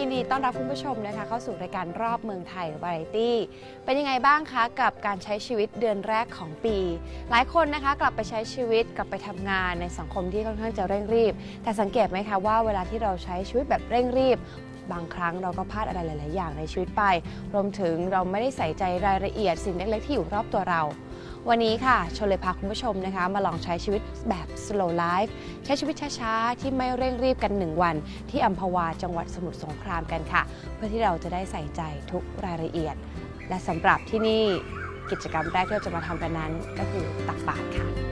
ยินดีต้อนรับคุณผู้ชมนะคะเข้าสู่รายการรอบเมืองไทยวาไรตี้เป็นยังไงบ้างคะกับการใช้ชีวิตเดือนแรกของปี หลายคนนะคะกลับไปใช้ชีวิตกลับไปทำงานในสังคมที่ค่อนข้างจะเร่งรีบ แต่สังเกตไหมคะว่าเวลาที่เราใช้ชีวิตแบบเร่งรีบบางครั้งเราก็พลาดอะไรหลาย ๆ อย่างในชีวิตไป รวมถึงเราไม่ได้ใส่ใจรายละเอียดสิ่งเล็ก ๆ ที่อยู่รอบตัวเรา วันนี้ค่ะชนเลยพาคุณผู้ชมนะคะ มาลองใช้ชีวิตแบบ slow life ใช้ชีวิตช้าๆ ที่ไม่เร่งรีบกัน 1 วัน ที่อัมพวาจังหวัดสมุทรสงครามกันค่ะ เพื่อที่เราจะได้ใส่ใจทุกรายละเอียด และสำหรับที่นี่กิจกรรมแรกที่เราจะมาทำกันนั้นก็คือตักบาตรค่ะ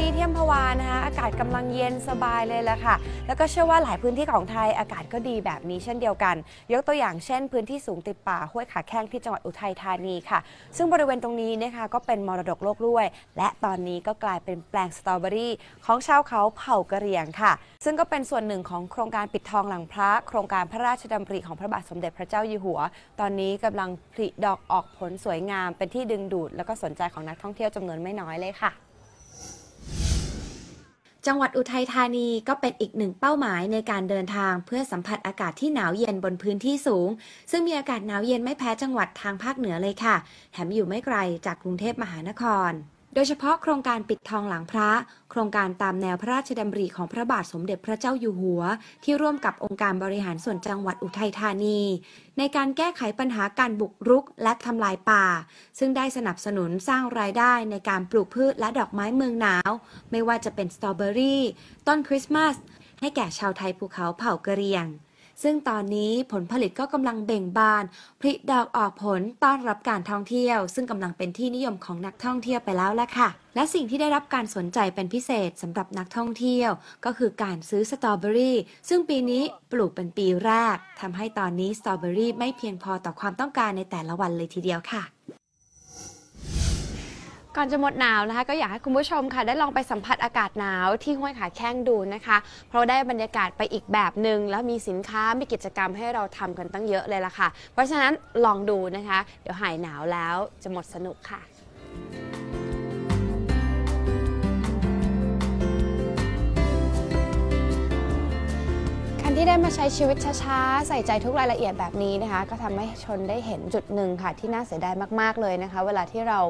นี้ที่อัมพวานะคะอากาศกำลังเย็นสบายเลยแหละค่ะ แล้วก็เชื่อว่าหลายพื้นที่ของไทยอากาศก็ดีแบบนี้เช่นเดียวกัน ยกตัวอย่างเช่น พื้นที่สูงติดป่าห้วยขาแข้งที่จังหวัดอุทัยธานีค่ะ ซึ่งบริเวณตรงนี้นะคะก็เป็นมรดกโลกด้วย และตอนนี้ก็กลายเป็นแปลงสตรอเบอรี่ของชาวเขาเผ่ากะเหรี่ยงค่ะ ซึ่งก็เป็นส่วนหนึ่งของโครงการปิดทองหลังพระ โครงการพระราชดำริของพระบาทสมเด็จพระเจ้าอยู่หัว ตอนนี้กำลังผลิดอกออกผลสวยงาม เป็นที่ดึงดูด แล้วก็สนใจของนักท่องเที่ยวจำนวนไม่น้อยเลยค่ะ จังหวัดอุทัยธานีก็เป็นอีกหนึ่งเป้าหมายในการเดินทางเพื่อสัมผัสอากาศที่หนาวเย็นบนพื้นที่สูง ซึ่งมีอากาศหนาวเย็นไม่แพ้จังหวัดทางภาคเหนือเลยค่ะ แถมอยู่ไม่ไกลจากกรุงเทพมหานคร ดยเฉพาะโครงการปิดทองหลังพระ โครงการตามแนวพระราชดำริของพระบาทสมเด็จพระเจ้าอยู่หัว ที่ร่วมกับองค์การบริหารส่วนจังหวัดอุทัยธานี ในการแก้ไขปัญหาการบุกรุกและทำลายป่า ซึ่งได้สนับสนุนสร้างรายได้ในการปลูกพืชและดอกไม้เมืองหนาว ไม่ว่าจะเป็นสตรอเบอรี่ ต้นคริสต์มาสให้แก่ชาวไทยภูเขาเผ่ากะเหรี่ยง ซึ่งตอนนี้ผลผลิตก็กำลังเบ่งบานผลิดอกออกผลต้อนรับการท่องเที่ยว ซึ่งกำลังเป็นที่นิยมของนักท่องเที่ยวไปแล้วละค่ะ และสิ่งที่ได้รับการสนใจเป็นพิเศษสำหรับนักท่องเที่ยว ก็คือการซื้อสตรอเบอรี่ซึ่งปีนี้ปลูกเป็นปีแรกทำให้ตอนนี้สตรอเบอรี่ไม่เพียงพอต่อความต้องการในแต่ละวันเลยทีเดียวค่ะ ก่อนจะหมดหนาวนะคะ ก็อยากให้คุณผู้ชมค่ะ ได้ลองไปสัมผัสอากาศหนาวที่ห้วยขาแข้งดูนะคะ เพราะได้บรรยากาศไปอีกแบบหนึ่งแล้วมีสินค้ามีกิจกรรมให้เราทำกันตั้งเยอะเลยล่ะค่ะ เพราะฉะนั้นลองดูนะคะ เดี๋ยวหายหนาวแล้วจะหมดสนุกค่ะ ที่ได้มาใช้ชีวิตช้าๆ ใส่ใจทุกรายละเอียดแบบนี้นะคะ ก็ทำให้ชนได้เห็นจุดหนึ่งค่ะ ที่น่าเสียดายมากๆเลยนะคะ เวลาที่เรา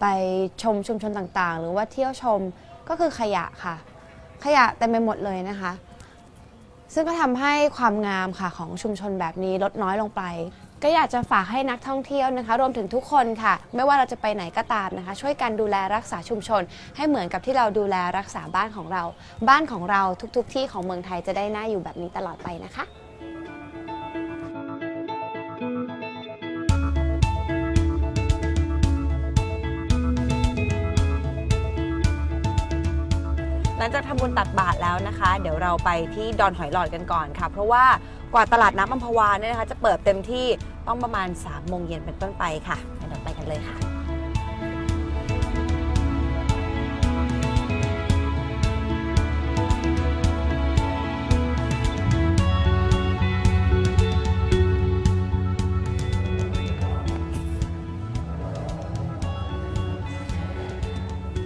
ไปชมชุมชนต่างๆ หรือว่าเที่ยวชมก็คือขยะค่ะ ขยะเต็มไปหมดเลยนะคะ ซึ่งก็ทำให้ความงามค่ะของชุมชนแบบนี้ลดน้อยลงไป ก็อยากจะฝากให้นักท่องเที่ยวนะคะ รวมถึงทุกคนค่ะ ไม่ว่าเราจะไปไหนก็ตามนะคะ ช่วยกันดูแลรักษาชุมชน ให้เหมือนกับที่เราดูแลรักษาบ้านของเรา บ้านของเราทุกๆทที่ของเมืองไทยจะได้น่าอยู่แบบนี้ตลอดไปนะคะหลังจากทำบุญตักบาตรแล้วนะคะ เดี๋ยวเราไปที่ดอนหอยหลอดกันก่อนค่ะ เพราะว่ากว่าตลาดน้ำอัมพวาเนี่ยนะคะ จะเปิดเต็มที่ ต้องประมาณ3โมงเย็นเป็นต้นไปค่ะเดี๋ยวไปกันเลยค่ะ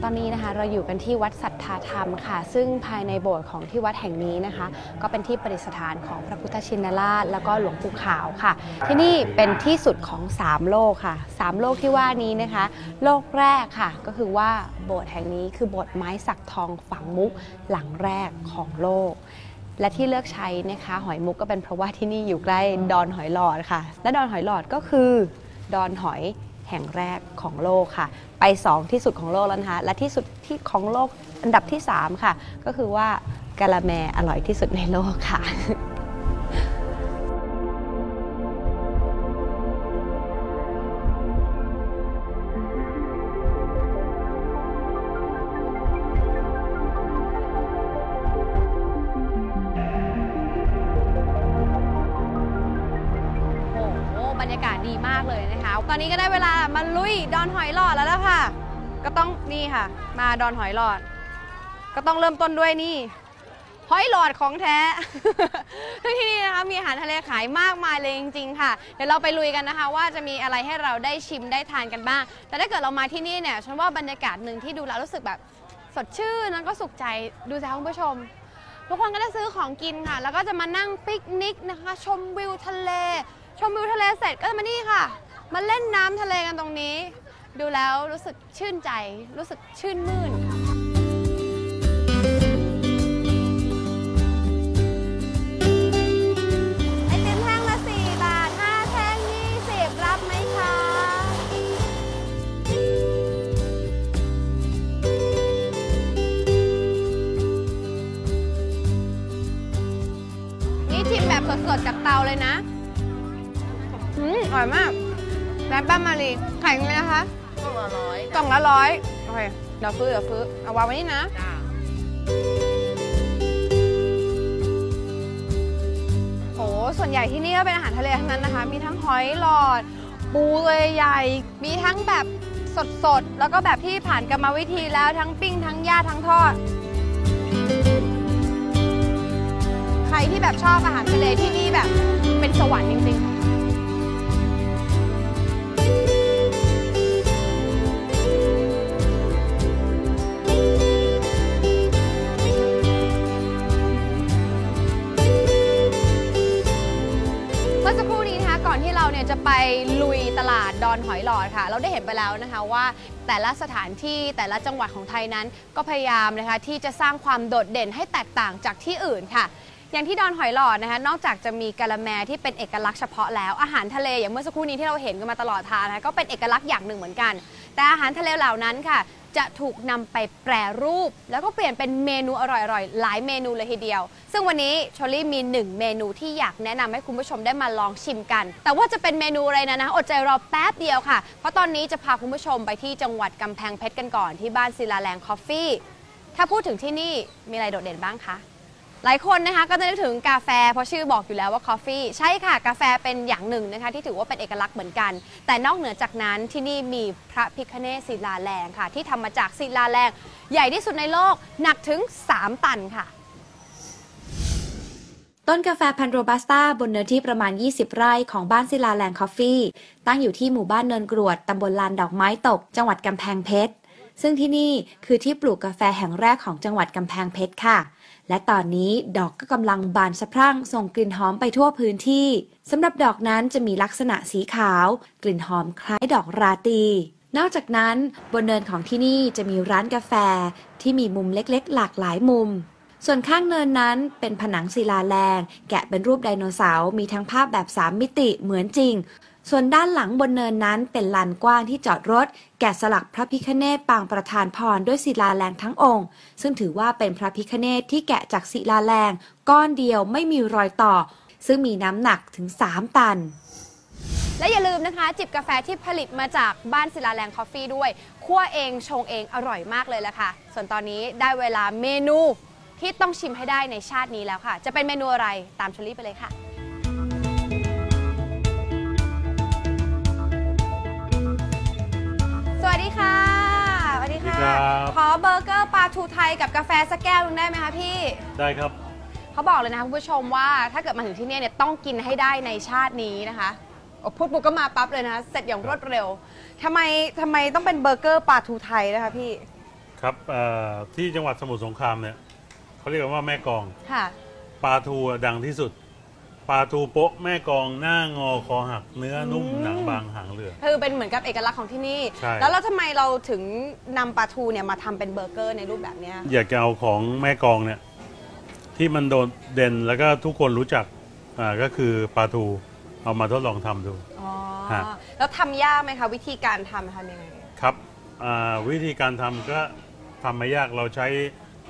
อนนี้นะคะเราอยู่กันที่วัดสัทธาธรรมค่ะ ซึ่งภายในโบสถ์ของที่วัดแห่งนี้นะคะ ก็เป็นที่ประดิษฐานของพระพุทธชินราช แล้วก็หลวงปู่ขาวค่ะ ที่นี่เป็นที่สุดของ 3 โลกค่ะ 3 โลกที่ว่านี้นะคะ โลกแรกค่ะ ก็คือว่าโบสถ์แห่งนี้คือโบสถ์ไม้สักทองฝังมุกหลังแรกของโลกและที่เลือกใช้นะคะหอยมุกก็เป็นเพราะว่าที่นี่อยู่ใกล้ดอนหอยหลอดค่ะ และดอนหอยหลอดก็คือ ดอนหอย แห่งแรกของโลกค่ะ ไป 2 ที่สุดของโลกแล้วนะคะและที่สุดที่ของโลกอันดับที่ 3 ค่ะ ก็คือว่ากะละแมอร่อยที่สุดในโลกค่ะ ย ดอนหอยหลอดแล้วล่ะค่ะ ก็ต้องนี่ค่ะ มาดอนหอยหลอด ก็ต้องเริ่มต้นด้วยนี่ หอยหลอดของแท้ ที่นี่นะคะมีอาหารทะเลขายมากมายเลยจริง ๆ ค่ะ เดี๋ยวเราไปลุยกันนะคะ ว่าจะมีอะไรให้เราได้ชิมได้ทานกันบ้าง แต่ถ้าเกิดเรามาที่นี่เนี่ยฉันว่าบรรยากาศหนึ่งที่ดูแล้วรู้สึกแบบสดชื่นแล้วก็สุขใจดูสิคะคุณผู้ชมทุกคนก็จะซื้อของกินค่ะ แล้วก็จะมานั่งปิกนิกนะคะ ชมวิวทะเล ชมวิวทะเลเสร็จก็จะมานี่ค่ะ มาเล่นน้ำทะเลกันตรงนี้ ดูแล้วรู้สึกชื่นใจ รู้สึกชื่นมื่น ไอติมแท่งละ4บาท 5 แท่ง 20 รับไหมคะ นี่ชิมแบบสดๆจากเตาเลยนะ อืมอร่อยมาก ป้ามารีขายยังไงนะคะกล่องละร้อยกล่องละร้อยโอเคเดี๋ยวฟื้อเดี๋ยวฟื้อเอาวางไว้นี่นะโอ้ส่วนใหญ่ที่นี่ก็เป็นอาหารทะเลทั้งนั้นนะคะ มีทั้งหอยหลอด ปูเลยใหญ่ มีทั้งแบบสดๆ แล้วก็แบบที่ผ่านกรรมวิธีแล้วทั้งปิ้งทั้งย่างทั้งทอด ใครที่แบบชอบอาหารทะเลที่นี่แบบเป็นสวรรค์จริงๆ เนี่ยจะไปลุยตลาดดอนหอยหลอดค่ะ เราได้เห็นไปแล้วนะคะว่าแต่ละสถานที่แต่ละจังหวัดของไทยนั้น ก็พยายามนะคะที่จะสร้างความโดดเด่นให้แตกต่างจากที่อื่นค่ะอย่างที่ดอนหอยหลอดนะคะ นอกจากจะมีกะละแมที่เป็นเอกลักษณ์เฉพาะแล้วอาหารทะเลอย่างเมื่อสักครู่นี้ที่เราเห็นกันมาตลอดทางนะคะก็เป็นเอกลักษณ์อย่างหนึ่งเหมือนกัน แต่อาหารทะเลเหล่านั้นค่ะจะถูกนำไปแปรรูป แล้วก็เปลี่ยนเป็นเมนูอร่อยๆ หลายเมนูเลยทีเดียว ซึ่งวันนี้ชอลลี่มีหนึ่งเมนูที่อยากแนะนำให้คุณผู้ชมได้มาลองชิมกัน แต่ว่าจะเป็นเมนูอะไรนะนะอดใจรอแป๊บเดียวค่ะ เพราะตอนนี้จะพาคุณผู้ชมไปที่จังหวัดกำแพงเพชรกันก่อนที่บ้านศิลาแรงคอฟฟี่ถ้าพูดถึงที่นี่มีอะไรโดดเด่นบ้างคะ หลายคนนะคะก็จะนึกถึงกาแฟเพราะชื่อบอกอยู่แล้วว่า Coffee ใช่ค่ะ กาแฟเป็นอย่างหนึ่งนะคะที่ถือว่าเป็นเอกลักษณ์เหมือนกัน แต่นอกเหนือจากนั้นที่นี่มีพระพิคเนศศิลาแรงค่ะ ที่ทำมาจากศิลาแรง ใหญ่ที่สุดในโลกหนักถึง 3 ตันค่ะ ต้นกาแฟพันโรบัสต้าบนเนื้อที่ประมาณ 20 ไร่ของบ้านศิลาแลนด์คอฟฟี่ ตั้งอยู่ที่หมู่บ้านเนินกรวดตำบลลานดอกไม้ตก จังหวัดกำแพงเพชรซึ่งที่นี่คือที่ปลูกกาแฟแห่งแรกของจังหวัดกำแพงเพชรค่ะ และตอนนี้ดอกก็กำลังบานสะพรั่งส่งกลิ่นหอมไปทั่วพื้นที่สำหรับดอกนั้นจะมีลักษณะสีขาว กลิ่นหอมคล้ายดอกราตรีนอกจากนั้นบนเนินของที่นี่จะมีร้านกาแฟที่มีมุมเล็กๆ หลากหลายมุม ส่วนข้างเนินนั้นเป็นผนังศิลาแรง แกะเป็นรูปไดโนเสาร์มีทั้งภาพแบบ 3 มิติเหมือนจริง ส่วนด้านหลังบนเนินนั้นเป็นลานกว้างที่จอดรถ แกะสลักพระพิคเนตปางประธานพรด้วยศิลาแรงทั้งองค์ ซึ่งถือว่าเป็นพระพิคเนตที่แกะจากศิลาแรงก้อนเดียวไม่มีรอยต่อ ซึ่งมีน้ำหนักถึง 3 ตันและอย่าลืมนะคะ จิบกาแฟที่ผลิตมาจากบ้านศิลาแรงคอฟฟี่ด้วยคั่วเองชงเองอร่อยมากเลยแหละค่ะ ส่วนตอนนี้ได้เวลาเมนูที่ต้องชิมให้ได้ในชาตินี้แล้วค่ะ จะเป็นเมนูอะไรตามชลี่ไปเลยค่ะ สวัสดีค่ะ สวัสดีค่ะ สวัสดีครับ ขอเบอร์เกอร์ปลาทูไทยกับกาแฟสักแก้วหนึงได้ไหมคะพี่ ได้ครับ เขาบอกเลยนะคะคุณผู้ชมว่าถ้าเกิดมาถึงที่เนี่ยเนี่ยต้องกินให้ได้ในชาตินี้นะคะโอ้พูดปุ๊บก็มาปั๊บเลยนะคะเสร็จอย่างรวดเร็วทำไมทำไมต้องเป็นเบอร์เกอร์ปลาทูไทยนะคะพี่ ครับเอ่อที่จังหวัดสมุทรสงครามเนี่ยเขาเรียกกันว่าแม่กองค่ะ ปลาทูอะดังที่สุด ปลาทูโป๊ะแม่กองหน้างอคอหักเนื้อนุ่มอืมหนังบางหางเหลือง คือเป็นเหมือนกับเอกลักษณ์ของที่นี่ ใช่ แล้วเราทำไมเราถึงนำปลาทูเนี่ยมาทำเป็นเบอร์เกอร์ในรูปแบบเนี้ยอยากจะเอาของแม่กองเนี่ย ที่มันโดดเด่นแล้วก็ทุกคนรู้จักอ่าก็คือปลาทูเอามาทดลองทำดู อ๋อ ฮะ แล้วทำยากไหมคะ วิธีการทำทำยังไง ครับอ่าวิธีการทำก็ทำไม่ยากเราใช้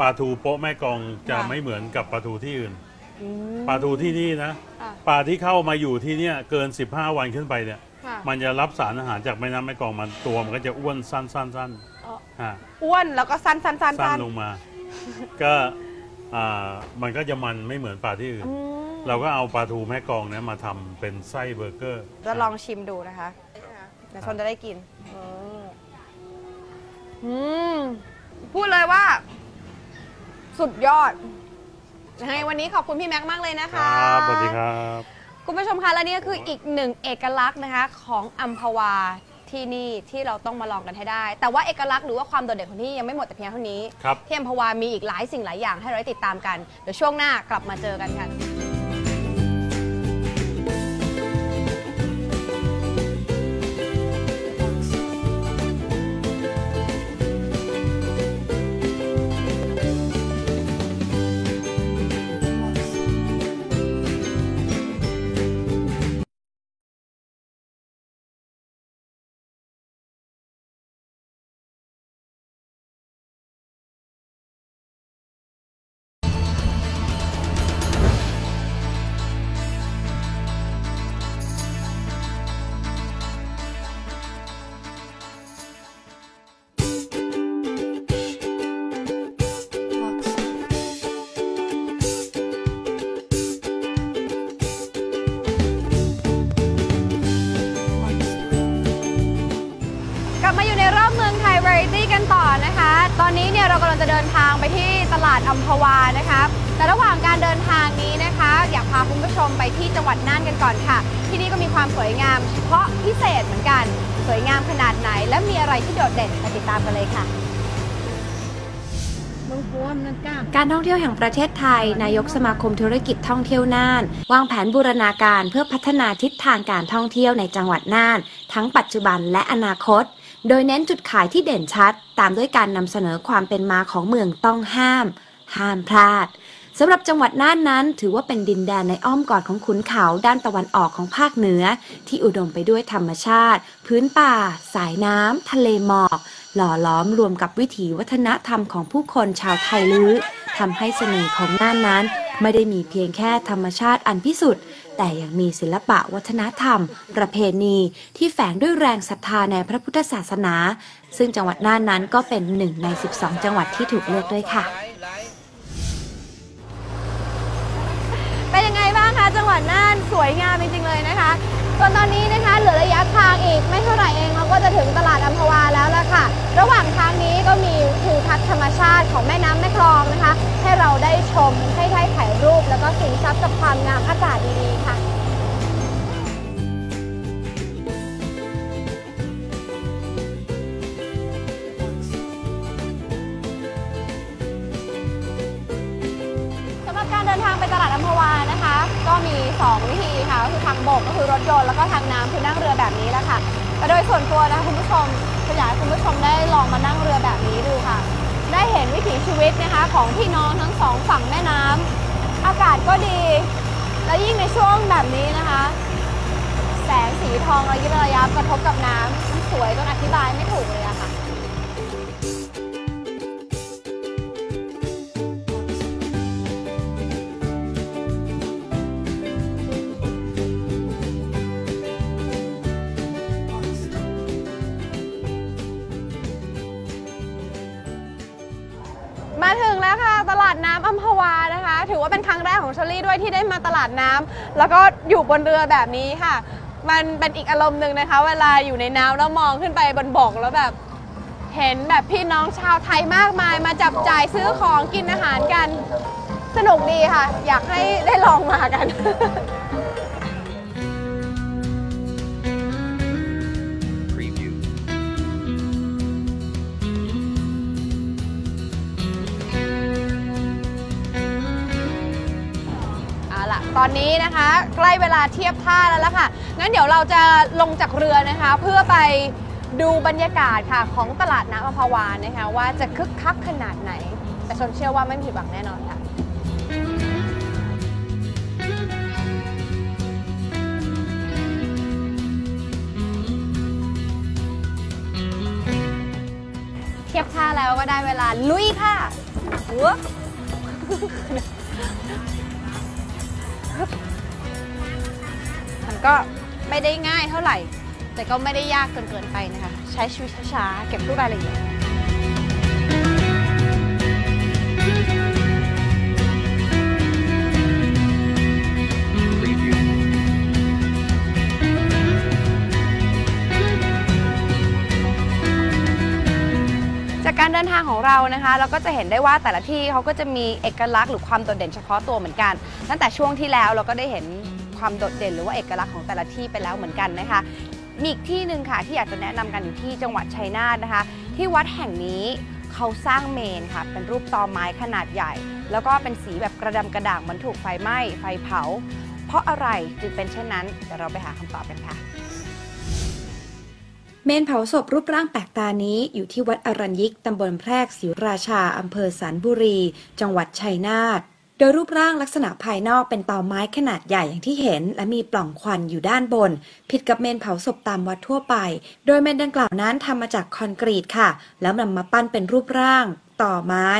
ปลาทูโป๊ะแม่กองจะค่ะ ไม่เหมือนกับปลาทูที่อื่น อืมปลาทูที่นี่นะค่ะปลาที่เข้ามาอยู่ที่เนี่ยเกิน 15 วันขึ้นไปเนี่ยค่ะมันจะรับสารอาหารจากแม่น้ำแม่กองมันตัวมันก็จะอ้วนสั้นสั้นสั้นอ๋อฮะอ้วนแล้วก็สั้นสั้นสั้นสั้นสั้นลงมา ก็อ่ามันก็จะมันไม่เหมือนปลาที่อื่น อืมเราก็เอาปลาทูแม่กองเนี่ยมาทำเป็นไส้เบอร์เกอร์จะลองชิมดูนะคะเดี๋ยวชนจะได้กินอืมพูดเลยว่า สุดยอด ยังไงวันนี้ขอบคุณพี่แม็กซ์มากเลยนะคคะรับสวัสดีครับ คุณผู้ชมคะและนี่ก็คืออีกหนึ่งเอกลักษณ์นะคะของอัมพวาที่นี่ที่เราต้องมาลองกันให้ได้ แต่ว่าเอกลักษณ์หรือว่าความโดดเด่นของที่นี่ยังไม่หมดแต่เพียงเท่านี้ครับ ที่อัมพวามีอีกหลายสิ่งหลายอย่างให้เราได้ติดตามกันเดี๋ยวช่วงหน้ากลับมาเจอกันค่ะางไปที่ตลาดอัมพวานะคะแต่ระหว่างการเดินทางนี้นะคะ อยากพาคุณผู้ชมไปที่จังหวัดน่านกันก่อนค่ะ ที่นี่ก็มีความสวยงามเฉพาะพิเศษเหมือนกัน สวยงามขนาดไหน และมีอะไรที่โดดเด่นไปติดตามกันเลยค่ะการท่องเที่ยวแห่งประเทศไทย นายกสมาคมธุรกิจท่องเที่ยวน่าน วางแผนบูรณาการเพื่อพัฒนาทิศทางการท่องเที่ยวในจังหวัดน่าน ทั้งปัจจุบันและอนาคต โดยเน้นจุดขายที่เด่นชัด ตามด้วยการนำเสนอความเป็นมาของเมืองต้องห้าม ห้ามพลาดสำหรับจังหวัดน่านนั้น ถือว่าเป็นดินแดนในอ้อมกอดของขุนเขาด้านตะวันออกของภาคเหนือ ที่อุดมไปด้วยธรรมชาติ พื้นป่า สายน้ำทะเลหมอก หล่อล้อมรวมกับวิถีวัฒนธรรมของผู้คนชาวไทยลื้อทำให้เสน่ห์ของน่านนั้น ไม่ได้มีเพียงแค่ธรรมชาติอันพิสุทธิ์ แต่ยังมีศิลปะวัฒนธรรม ประเพณีที่แฝงด้วยแรงศรัทธาในพระพุทธศาสนา ซึ่งจังหวัดน่านนั้นก็เป็นหนึ่งใน 12 จังหวัดที่ถูกเลือกด้วยค่ะ เป็นยังไงบ้างคะจังหวัดน่านสวยงามจริงๆเลยนะคะ ส่วนตอนนี้นะคะเหลือระยะทางอีกไม่เท่าไหร่เองเราก็จะถึงตลาดอัมพวาแล้วละค่ะ ระหว่างทางนี้ก็มีทิวทัศน์ธรรมชาติของแม่น้ำแม่คลองนะคะ ให้เราได้ชมให้ได้ถ่ายรูปแล้วก็สินทรัพย์กับความงามอากาศดีๆค่ะ เดินทางไปตลาดอัมพวานะคะ ก็มี 2 วิธีค่ะก็คือทางบกก็คือรถยนต์แล้วก็ทางน้ำคือนั่งเรือแบบนี้แหละค่ะแต่โดยส่วนตัวนะคะคุณผู้ชมก็อยากให้คุณผู้ชมได้ลองมานั่งเรือแบบนี้ดูค่ะ ได้เห็นวิถีชีวิตนะคะของพี่น้องทั้งสองฝั่งแม่น้ำอากาศก็ดี และยิ่งในช่วงแบบนี้นะคะ แสงสีทองระยิบระยับกระทบกับน้ำสวยจนอธิบายไม่ถูกเลยอะค่ะ น้ำอัมพวานะคะ ถือว่าเป็นครั้งแรกของเชอรี่ด้วยที่ได้มาตลาดน้ำแล้วก็อยู่บนเรือแบบนี้ค่ะ มันเป็นอีกอารมณ์หนึ่งนะคะ เวลาอยู่ในน้ำแล้วมองขึ้นไปบนบกแล้วแบบ เห็นแบบพี่น้องชาวไทยมากมายมาจับจ่ายซื้อของกินอาหารกัน สนุกดีค่ะ อยากให้ได้ลองมากัน อนนี้นะคะ ใกล้เวลาเทียบท่าแล้วล่ะค่ะ งั้นเดี๋ยวเราจะลงจากเรือนะคะ เพื่อไปดูบรรยากาศค่ะของตลาดน้ำอภาวานนะคะ ว่าจะคึกคักขนาดไหน แต่ชนเชื่อว่าไม่ผิดหวังแน่นอนค่ะเทียบท่าแล้วก็ได้เวลาลุยค่ะหัว ก็ไม่ได้ง่ายเท่าไหร่ แต่ก็ไม่ได้ยากจนเกินไปนะคะ ใช้ชีวิตช้าๆเก็บทุกรายละเอียดจากการเดินทางของเรานะคะ เราก็จะเห็นได้ว่าแต่ละที่เขาก็จะมีเอกลักษณ์หรือความโดดเด่นเฉพาะตัวเหมือนกัน ตั้งแต่ช่วงที่แล้วเราก็ได้เห็น ความโดดเด่นหรือว่าเอกลักษณ์ของแต่ละที่ไปแล้วเหมือนกันนะคะมีอีกที่หนึ่งค่ะที่อยากจะแนะนำกันอยู่ที่จังหวัดชัยนาทนะคะ ที่วัดแห่งนี้เขาสร้างเมนค่ะ เป็นรูปตอไม้ขนาดใหญ่ แล้วก็เป็นสีแบบกระดำกระด่างเหมือนถูกไฟไหม้ไฟเผา เพราะอะไรจึงเป็นเช่นนั้นเดี๋ยวเราไปหาคำตอบกันค่ะ เมนเผาศพรูปร่างแปลกตานี้อยู่ที่วัดอรัญยิกตำบลแพรกศรีราชาอำเภอสันบุรี จังหวัดชัยนาท โดยรูปร่างลักษณะภายนอกเป็นเตาไม้ขนาดใหญ่อย่างที่เห็น และมีปล่องควันอยู่ด้านบน ผิดกับเมนเผาศพตามวัดทั่วไป โดยเมนดังกล่าวนั้นทำมาจากคอนกรีตค่ะ แล้วนำมาปั้นเป็นรูปร่าง ต่อไม้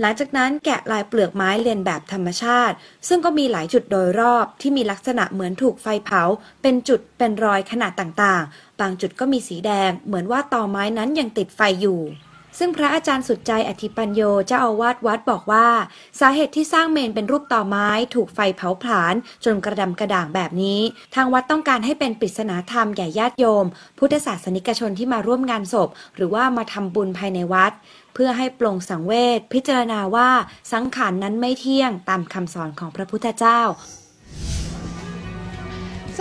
หลังจากนั้นแกะลายเปลือกไม้เรียนแบบธรรมชาติ ซึ่งก็มีหลายจุดโดยรอบที่มีลักษณะเหมือนถูกไฟเผา เป็นจุดเป็นรอยขนาดต่างๆ บางจุดก็มีสีแดง เหมือนว่าตอไม้นั้นยังติดไฟอยู่ ซึ่งพระอาจารย์สุดใจอธิปัญโยเจ้าอาวาสวัดบอกว่า สาเหตุที่สร้างเมนเป็นรูปต่อไม้ถูกไฟเผาผลาญจนกระดำกระด่างแบบนี้ ทางวัดต้องการให้เป็นปริศนาธรรมแก่ญาติโยม พุทธศาสนิกชนที่มาร่วมงานศพ หรือว่ามาทำบุญภายในวัด เพื่อให้ปลงสังเวชพิจารณาว่าสังขารนั้นไม่เที่ยงตามคำสอนของพระพุทธเจ้า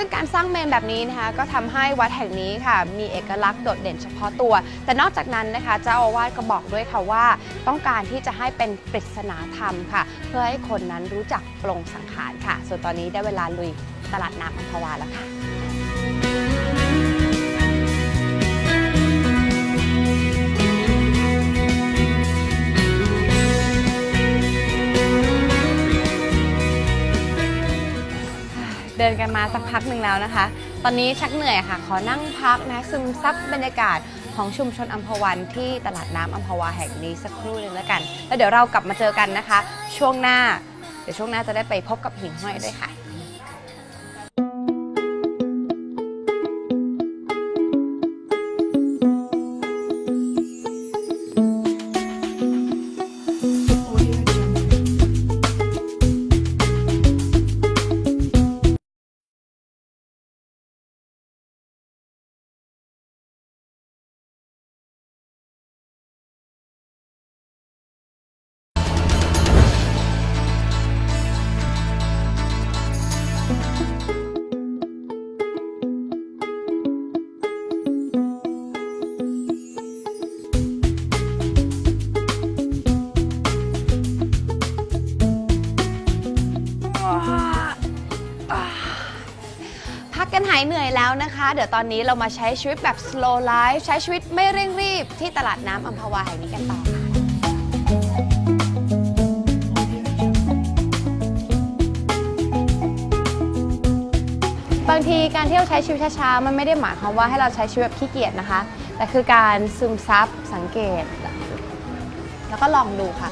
ซึ่งการสร้างเมนแบบนี้นะคะก็ทำให้วัดแห่งนี้ค่ะ มีเอกลักษณ์โดดเด่นเฉพาะตัว แต่นอกจากนั้นนะคะเจ้าอาวาสก็บอกด้วยค่ะว่า ต้องการที่จะให้เป็นปริศนาธรรมค่ะ เพื่อให้คนนั้นรู้จักปรงสังขารค่ะ ส่วนตอนนี้ได้เวลาลุยตลาดน้ำอัมพวาแล้วค่ะ เดินกันมาสักพักหนึ่งแล้วนะคะ ตอนนี้ชักเหนื่อยค่ะ ขอนั่งพักนะซึมซับบรรยากาศของชุมชนอัมพวันที่ตลาดน้ำอัมพวาแห่งนี้สักครู่หนึ่งแล้วกัน แล้วเดี๋ยวเรากลับมาเจอกันนะคะ ช่วงหน้า เดี๋ยวช่วงหน้าจะได้ไปพบกับหิ่งห้อยด้วยค่ะายเหนื่อยแล้วนะคะ เดี๋ยวตอนนี้เรามาใช้ชีวิตแบบ slow life ใช้ชีวิตไม่เร่งรีบที่ตลาดน้ำอัมพวาแห่งนี้กันต่อค่ะบางทีการที่เราใช้ชีวิตช้าๆ มันไม่ได้หมายความว่าให้เราใช้ชีวิตแบบขี้เกียจนะคะ แต่คือการซึมซับสังเกต แล้วก็ลองดูค่ะ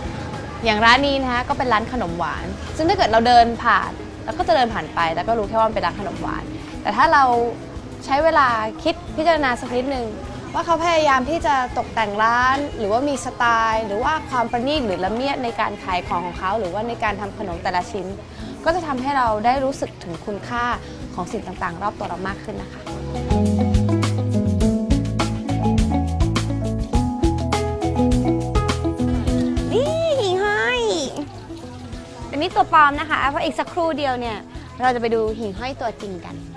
อย่างร้านนี้นะคะก็เป็นร้านขนมหวาน ซึ่งถ้าเกิดเราเดินผ่านเราก็จะเดินผ่านไป แล้วก็รู้แค่ว่ามันเป็นร้านขนมหวาน แต่ถ้าเราใช้เวลาคิดพิจารณาสักนิดนึงว่าเขาพยายามที่จะตกแต่งร้าน หรือว่ามีสไตล์ หรือว่าความประณีตหรือละเมียดในการขายของของเขา หรือว่าในการทำขนมแต่ละชิ้น ก็จะทำให้เราได้รู้สึกถึงคุณค่าของสิ่งต่างๆ รอบตัวเรามากขึ้นนะคะนี่หิ่งห้อยอันนี้ตัวปลอมนะคะเพราะอีกสักครู่เดียวเนี่ยเราจะไปดูหิ่งห้อยตัวจริงกันข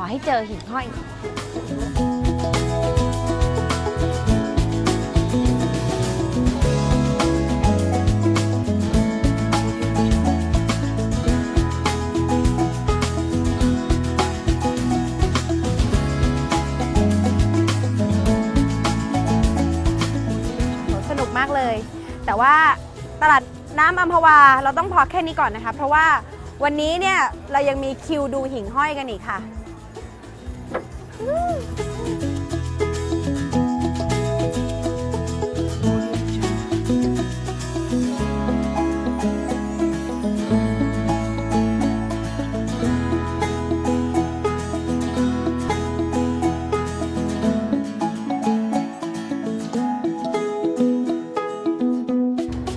อให้เจอหิ่งห้อยสนุกมากเลย แต่ว่าตลาดน้ำอัมพวาเราต้องพอแค่นี้ก่อนนะคะ เพราะว่าวันนี้เนี่ยเรายังมีคิวดูหิ่งห้อยกันอีกค่ะ ก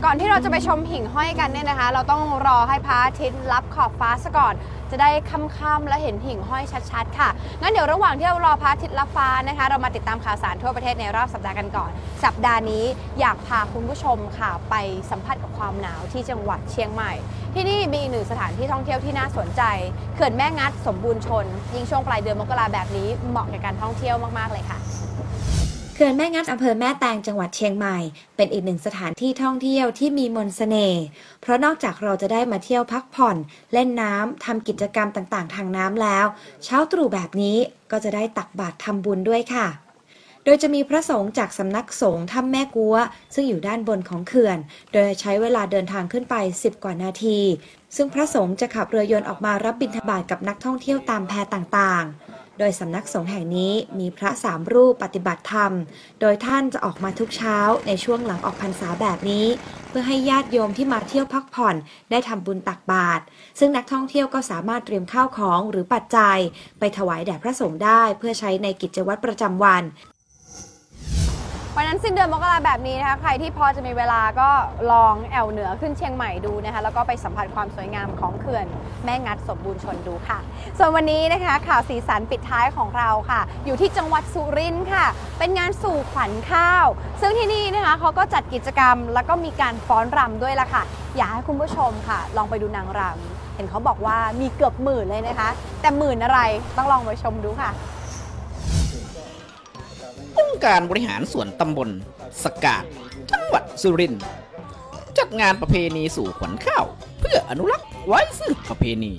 ่อนที่เราจะไปชมหิ่งห้อยกันเนี่ยนะคะ เราต้องรอให้พระอาทิตย์รับขอบฟ้าซะก่อน จะได้ค่ำๆและเห็นหิ่งห้อยชัดๆ ค่ะ งั้นเดี๋ยวระหว่างที่เรารอพระอาทิตย์ลับฟ้านะคะ เรามาติดตามข่าวสารทั่วประเทศในรอบสัปดาห์กันก่อน สัปดาห์นี้อยากพาคุณผู้ชมค่ะ ไปสัมผัสกับความหนาวที่จังหวัดเชียงใหม่ ที่นี่มีอีกหนึ่งสถานที่ท่องเที่ยวที่น่าสนใจเขื่อนแม่งัดสมบูรณ์ชน ยิ่งช่วงปลายเดือนมกราแบบนี้เหมาะกับการท่องเที่ยวมากๆเลยค่ะ เขื่อนแม่งัดอำเภอแม่แตงจังหวัดเชียงใหม่ เป็นอีกหนึ่งสถานที่ท่องเที่ยวที่มีมนต์เสน่ห์ เพราะนอกจากเราจะได้มาเที่ยวพักผ่อน เล่นน้ำทำกิจกรรมต่างๆ ทางน้ำแล้ว เช้าตรู่แบบนี้ก็จะได้ตักบาตรทำบุญด้วยค่ะ โดยจะมีพระสงฆ์จากสำนักสงฆ์ถ้ำแม่กัว ซึ่งอยู่ด้านบนของเขื่อน โดยใช้เวลาเดินทางขึ้นไป 10 กว่านาที ซึ่งพระสงฆ์จะขับเรือยนต์ออกมารับบิณฑบาตกับนักท่องเที่ยวตามแพต่างๆ โดยสำนักสงฆ์แห่งนี้มีพระสามรูปปฏิบัติธรรม โดยท่านจะออกมาทุกเช้าในช่วงหลังออกพรรษาแบบนี้ เพื่อให้ญาติโยมที่มาเที่ยวพักผ่อนได้ทำบุญตักบาตร ซึ่งนักท่องเที่ยวก็สามารถเตรียมข้าวของหรือปัจจัย ไปถวายแด่พระสงฆ์ได้เพื่อใช้ในกิจวัตรประจำวัน วันนั้นสิ้นเดือนมกราแบบนี้นะคะใครที่พอจะมีเวลาก็ลองแอวเหนือขึ้นเชียงใหม่ดูนะคะแล้วก็ไปสัมผัสความสวยงามของเขื่อนแม่งัดสมบูรณ์ชนดูค่ะ ส่วนวันนี้นะคะข่าวสีสันปิดท้ายของเราค่ะ อยู่ที่จังหวัดสุรินทร์ค่ะ เป็นงานสู่ขวัญข้าว ซึ่งที่นี่นะคะเขาก็จัดกิจกรรม แล้วก็มีการฟ้อนรำด้วยละค่ะ อยากให้คุณผู้ชมค่ะ ลองไปดูนางรำเห็นเขาบอกว่ามีเกือบหมื่นเลยนะคะ แต่หมื่นอะไรต้องลองไปชมดูค่ะ ค์การบริหารส่วนตำบลสกาดจังหวัดสุรินทร์จัดงานประเพณีสู่ขวัญข้าว เพื่ออนุรักษ์ไว้ซึ่งประเพณี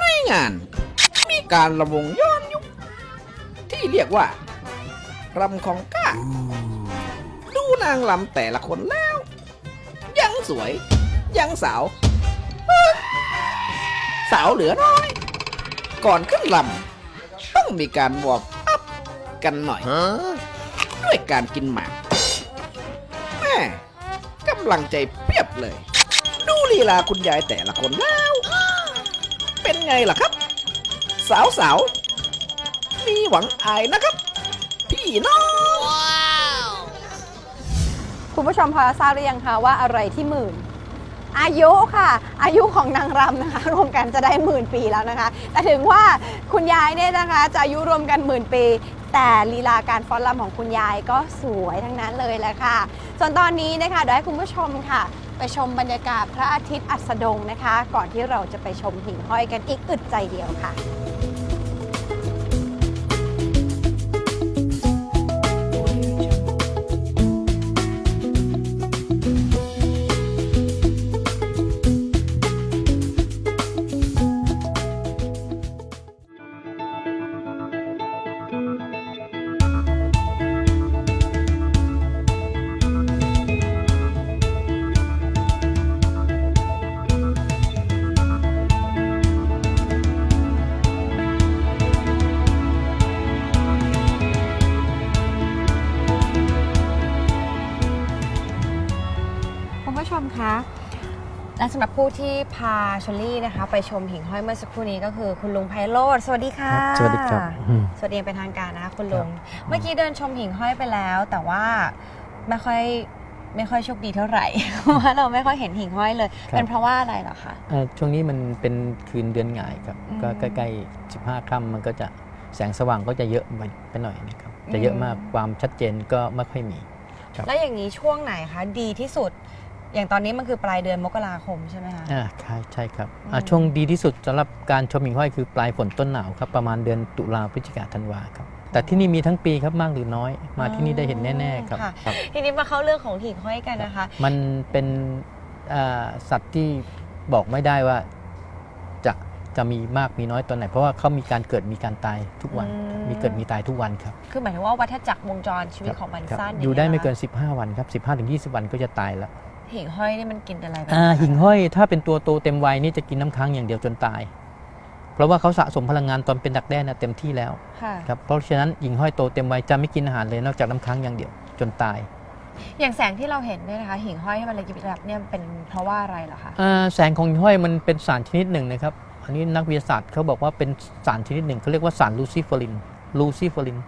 ในงานมีการระวงย้อนยุค ที่เรียกว่ารำของก้า ดูนางลำแต่ละคนแล้ว ยังสวย ยังสาว สาวเหลือน้อย ก่อนขึ้นลำต้องมีการวอร์มอัพกันหน่อย ด้วยการกินหมากแม่กำลังใจเปียบเลย ดูลีลาคุณยายแต่ละคนแล้ว เป็นไงล่ะครับ สาวสาวๆมีหวังอายนะครับ พี่น้องคุณผู้ชมพอทราบหรือยังคะว่าอะไรที่หมื่นอายุค่ะ อายุของนางรำนะคะรวมกันจะได้หมื่นปีแล้วนะคะ แต่ถึงว่าคุณยายเนี่ยนะคะ จะอายุรวมกันหมื่นปี แต่ลีลาการฟ้อนรำของคุณยายก็สวยทั้งนั้นเลยแหละค่ะ ส่วนตอนนี้นะคะเดี๋ยวให้คุณผู้ชมค่ะ ไปชมบรรยากาศพระอาทิตย์อัสดงนะคะ ก่อนที่เราจะไปชมหิ่งห้อยกันอีกอึดใจเดียวค่ะ ที่พาชลลี่นะคะ ไปชมหิ่งห้อยเมื่อสักครู่นี้ก็คือคุณลุงไพโรธสวัสดีค่ะสวัสดีครับอืมสวัสดีอย่างเป็นทางการนะคะคุณลุงเมื่อกี้เดินชมหิ่งห้อยไปแล้ว แต่ว่าไม่ค่อยไม่ค่อยโชคดีเท่าไหร่เพราะว่าเราไม่ค่อยเห็นหิ่งห้อยเลยครับเป็นเพราะว่าอะไรเหรอคะเอ่อช่วงนี้มันเป็นคืนเดือนหงายครับอืมก็ใกล้ๆ15ค่ำมันก็จะแสงสว่างก็จะเยอะไปไปหน่อยนะครับจะเยอะอืมมากความชัดเจนก็ไม่ค่อยมีครับแล้วอย่างนี้ช่วงไหนคะดีที่สุด อย่างตอนนี้มันคือปลายเดือนมกราคมใช่ไหมคะอ่าใช่ใช่ครับอืมอ่าช่วงดีที่สุดสำหรับการชมหิ่งห้อยคือปลายฝนต้นหนาวครับประมาณเดือนตุลาพฤศจิกาธันวาครับแต่ที่นี่มีทั้งปีครับมากหรือน้อย มาที่นี่ได้เห็นแน่ๆครับค่ะครับทีนี้มาเข้าเรื่องของหิ่งห้อยกันนะคะ มันเป็นอ่าสัตว์ที่บอกไม่ได้ว่าจะจะมีมากมีน้อยตอนไหน เพราะว่าเขามีการเกิดมีการตายทุกวันอืมมีเกิดมีตายทุกวันครับ คือหมายถึงว่าวัฏจักรวงจรชีวิตครับของมันครับสั้นอยู่ได้ไม่างเกิน 15 วันครับ 15ถึง20 วันก็จะตายแล้ว หิ่งห้อยนี่มันกินอะไรบ้างอ่าหิ่งห้อยถ้าเป็นตัวโตเต็มวัยนี่จะกินน้ำค้างอย่างเดียวจนตาย เพราะว่าเขาสะสมพลังงานตอนเป็นดักแด้นะเต็มที่แล้วค่ะครับเพราะฉะนั้นหิ่งห้อยโตเต็มวัยจะไม่กินอาหารเลยนอกจากน้ำค้างอย่างเดียวจนตาย อย่างแสงที่เราเห็นเนี่ยนะคะหิ่งห้อยที่มันระยิบระยับเนี่ยเป็นเพราะว่าอะไรเหรอคะอ่าแสงของหิ่งห้อยมันเป็นสารชนิดหนึ่งนะครับอันนี้นักวิทยาศาสตร์เขาบอกว่าเป็นสารชนิดหนึ่งเขาเรียกว่าสารลูซิเฟอรินลูซิเฟอริน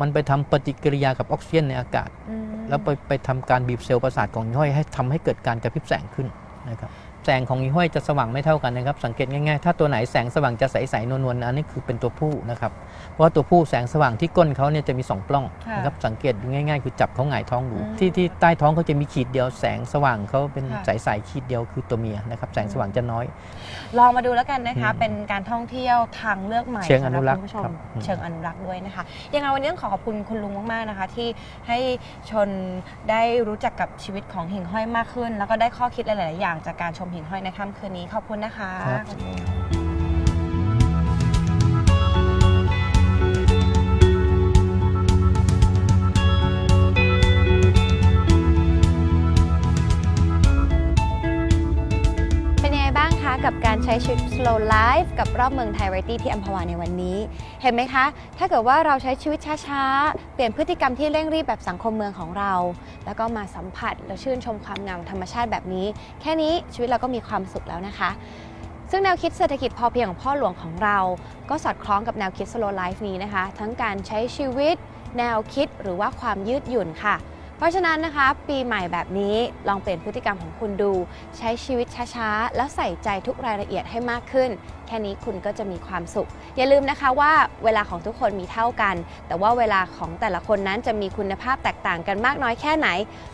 มันไปทำปฏิกิริยากับออกซิเจนในอากาศอืมแล้วไปไปทำการบีบเซลล์ประสาทของหิ่งห้อยให้ทำให้เกิดการกระพริบแสงขึ้นนะครับแสงของหิ่งห้อยจะสว่างไม่เท่ากันนะครับ สังเกตง่ายๆ ถ้าตัวไหนแสงสว่างจะใสๆนวลๆอันนี้คือเป็นตัวผู้นะครับ เพราะว่าตัวผู้แสงสว่างที่ก้นเขาเนี่ยจะมีสองปล้องค่ะนะครับ สังเกตดูง่ายๆ คือจับเขาหงายท้องดูอืมที่ที่ใต้ท้องเขาจะมีขีดเดียว แสงสว่างเขาเป็นค่ะใสๆขีดเดียวคือตัวเมียนะครับ แสงสว่างจะน้อย ลองมาดูแล้วกันนะคะอืมเป็นการท่องเที่ยวทางเลือกใหม่เชิงอนุรักษ์สำหบคุณผู้ชมครับอืมเชิงอนุรักษ์ด้วยนะคะ ยังไงวันนี้ต้องขอขอบคุณคุณลุงมากๆนะคะ ที่ให้ชนได้รู้จักกับชีวิตของหิ่งห้อยมากขึ้น แล้วก็ได้ข้อคิดหลาย ๆ อย่างจากการชมหิ่งห้อยในค่ำคืนนี้ขอบคุณนะคะครับขอบคุณค่ะ กับการใช้ชีวิต slow life กับรอบเมืองไทย Variety ที่อัมพวาในวันนี้ เห็นไหมคะ ถ้าเกิดว่าเราใช้ชีวิตช้าๆ เปลี่ยนพฤติกรรมที่เร่งรีบแบบสังคมเมืองของเรา แล้วก็มาสัมผัสและชื่นชมความงามธรรมชาติแบบนี้ แค่นี้ชีวิตเราก็มีความสุขแล้วนะคะ ซึ่งแนวคิดเศรษฐกิจพอเพียงของพ่อหลวงของเรา ก็สอดคล้องกับแนวคิด slow life นี้นะคะ ทั้งการใช้ชีวิต แนวคิดหรือว่าความยืดหยุ่นค่ะ เพราะฉะนั้นนะคะ ปีใหม่แบบนี้ลองเปลี่ยนพฤติกรรมของคุณดู ใช้ชีวิตช้าๆ แล้วใส่ใจทุกรายละเอียดให้มากขึ้น แค่นี้คุณก็จะมีความสุข อย่าลืมนะคะว่าเวลาของทุกคนมีเท่ากัน แต่ว่าเวลาของแต่ละคนนั้นจะมีคุณภาพแตกต่างกันมากน้อยแค่ไหน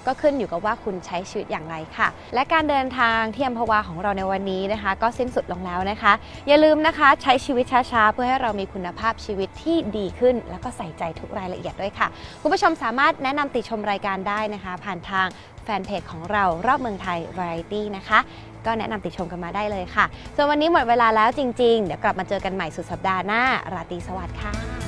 ก็ขึ้นอยู่กับว่าคุณใช้ชีวิตอย่างไรค่ะ และการเดินทางที่อัมพวาของเราในวันนี้นะคะ ก็สิ้นสุดลงแล้วนะคะ อย่าลืมนะคะใช้ชีวิตช้าๆเพื่อให้เรามีคุณภาพชีวิตที่ดีขึ้น แล้วก็ใส่ใจทุกรายละเอียดด้วยค่ะคุณผู้ชมสามารถแนะนำติชมรายการได้นะคะ ผ่านทางแฟนเพจของเรารอบเมืองไทย Variety นะคะ ก็แนะนำติชมกันมาได้เลยค่ะ ส่วนวันนี้หมดเวลาแล้วจริง ๆ เดี๋ยวกลับมาเจอกันใหม่สุดสัปดาห์หน้า ราตรีสวัสดิ์ค่ะ